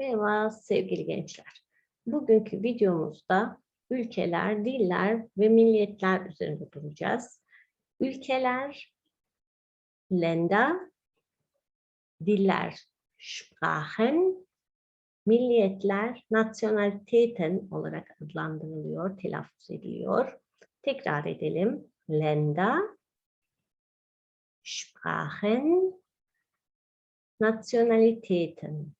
Merhaba sevgili gençler. Bugünkü videomuzda ülkeler, diller ve milliyetler üzerinde duracağız. Ülkeler, Länder, diller, Sprachen, milliyetler, Nationalitäten olarak adlandırılıyor, telaffuz ediliyor. Tekrar edelim. Länder, Sprachen, Nationalitäten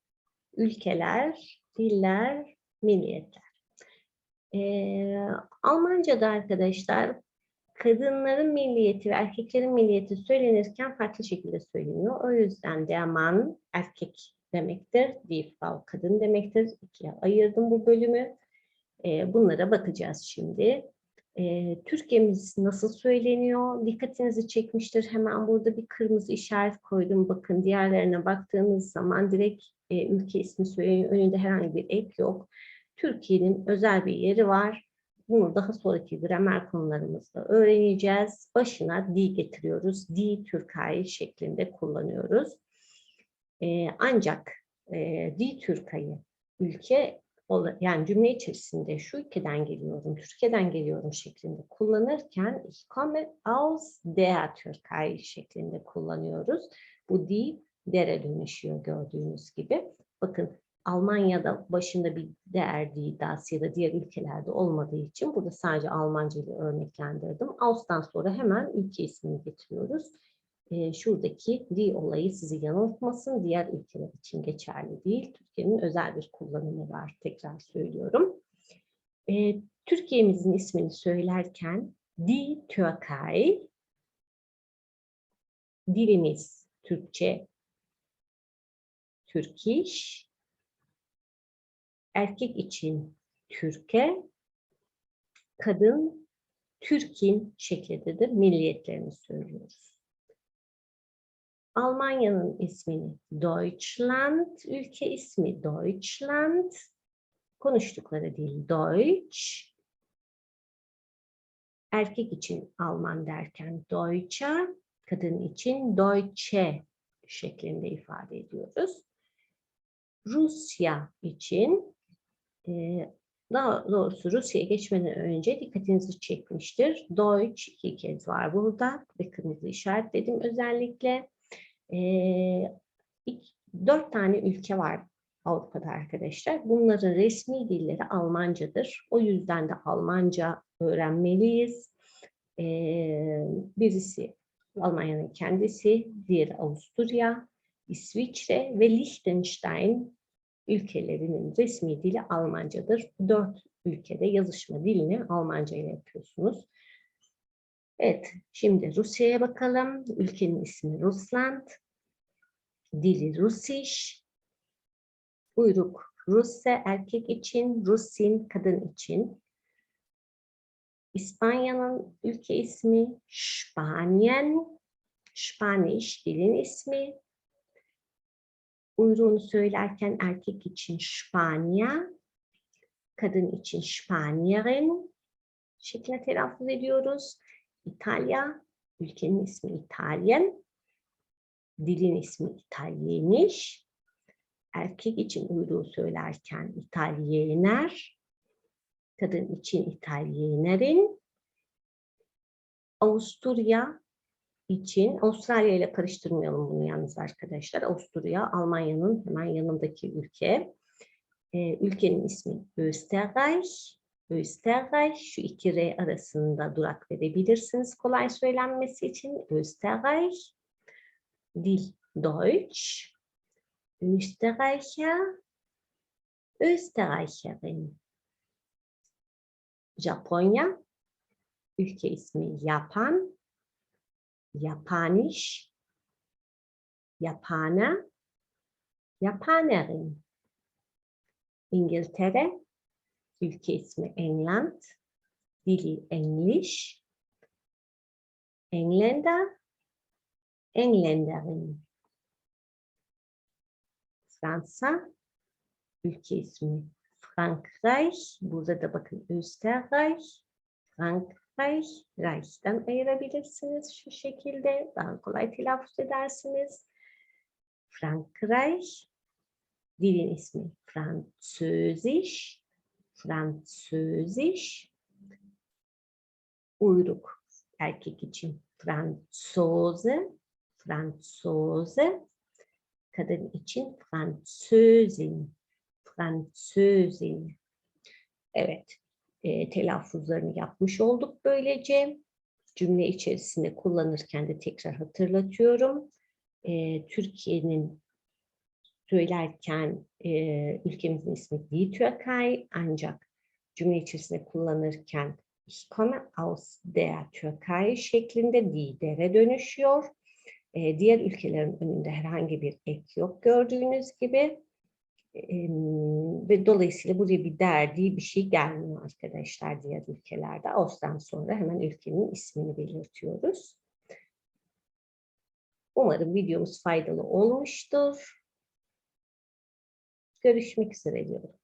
ülkeler, diller, milliyetler. Ee, Almanca'da arkadaşlar kadınların milliyeti ve erkeklerin milliyeti söylenirken farklı şekilde söyleniyor. O yüzden der Mann erkek demektir, die kadın demektir. İkiye ayırdım bu bölümü. Ee, bunlara bakacağız şimdi. Türkçemiz nasıl söyleniyor? Dikkatinizi çekmiştir. Hemen burada bir kırmızı işaret koydum. Bakın diğerlerine baktığınız zaman direkt e, ülke ismi söyleniyor. Önünde herhangi bir ek yok. Türkiye'nin özel bir yeri var. Bunu daha sonraki gramer konularımızda öğreneceğiz. Başına di getiriyoruz. Di Türkay şeklinde kullanıyoruz. E, ancak e, di Türkay'ı ülke yani cümle içerisinde şu ülkeden geliyorum, Türkiye'den geliyorum şeklinde kullanırken ich komme aus der Türkei şeklinde kullanıyoruz. Bu di dere dönüşüyor gördüğünüz gibi. Bakın Almanya'da başında bir değer didası ya da diğer ülkelerde olmadığı için burada sadece Almanca ile örneklendirdim. Aus'tan sonra hemen ülke ismini getiriyoruz. E, şuradaki di olayı sizi yanıltmasın. Diğer ülkeler için geçerli değil. Türkiye'nin özel bir kullanımı var. Tekrar söylüyorum. E, Türkiye'mizin ismini söylerken di Türkei dilimiz Türkçe Türkiş, erkek için Türke, kadın Türkin şeklinde de milliyetlerini söylüyoruz. Almanya'nın ismini Deutschland, ülke ismi Deutschland, konuştukları dil Deutsch, erkek için Alman derken Deutsche, kadın için Deutsche şeklinde ifade ediyoruz. Rusya için e, daha doğrusu Rusya'ya geçmeden önce dikkatinizi çekmiştir. Deutsch iki kez var burada ve kırmızı işaretledim özellikle. E, iki, dört tane ülke var Avrupa'da arkadaşlar. Bunların resmi dilleri Almancadır. O yüzden de Almanca öğrenmeliyiz. E, birisi Almanya'nın kendisi, diğeri Avusturya, İsviçre ve Liechtenstein ülkelerinin resmi dili Almancadır. Dört ülkede yazışma dilini Almanca ile yapıyorsunuz. Evet, şimdi Rusya'ya bakalım. Ülkenin ismi Rusland. Dili Rusiş. Uyruk Russe erkek için, Rusin kadın için. İspanya'nın ülke ismi Spanien. Spanish dilin ismi. Uyruğunu söylerken erkek için Spanya, kadın için Spanierin şeklinde telaffuz ediyoruz. İtalya, ülkenin ismi İtalyan, dilin ismi İtalyeniş. Erkek için uyruğu söylerken İtalyener, kadın için İtalyenerin. Avusturya için Avustralya ile karıştırmayalım bunu yalnız arkadaşlar. Avusturya Almanya'nın hemen yanındaki ülke. Ee, ülkenin ismi Österreich. Österreich şu iki R arasında durak verebilirsiniz kolay söylenmesi için. Österreich. Dil Deutsch. Österreicher. Österreicherin. Japonya. Ülke ismi Japan. Japanisch, Japaner, Japanerin. İngiltere, ülke ismi England, dili English, Engländer, Engländerin. Fransa, ülke ismi Frankreich, burada da bakın Österreich, Frank Reich, Reich'ten ayırabilirsiniz şu şekilde. Daha kolay telaffuz edersiniz. Frankreich, Dilin ismi Französisch, Französisch. Uyruk erkek için Franzose, Franzose. Kadın için Französin, Französin. Evet, e, telaffuzlarını yapmış olduk böylece. Cümle içerisinde kullanırken de tekrar hatırlatıyorum. E, Türkiye'nin söylerken e, ülkemizin ismi Die Türkei ancak cümle içerisinde kullanırken Ich komme aus der Türkei şeklinde die'lere dönüşüyor. E, diğer ülkelerin önünde herhangi bir ek yok gördüğünüz gibi. Ve dolayısıyla buraya bir derdi bir şey gelmiyor arkadaşlar diğer ülkelerde. Aus'tan sonra hemen ülkenin ismini belirtiyoruz. Umarım videomuz faydalı olmuştur. Görüşmek üzere diyorum.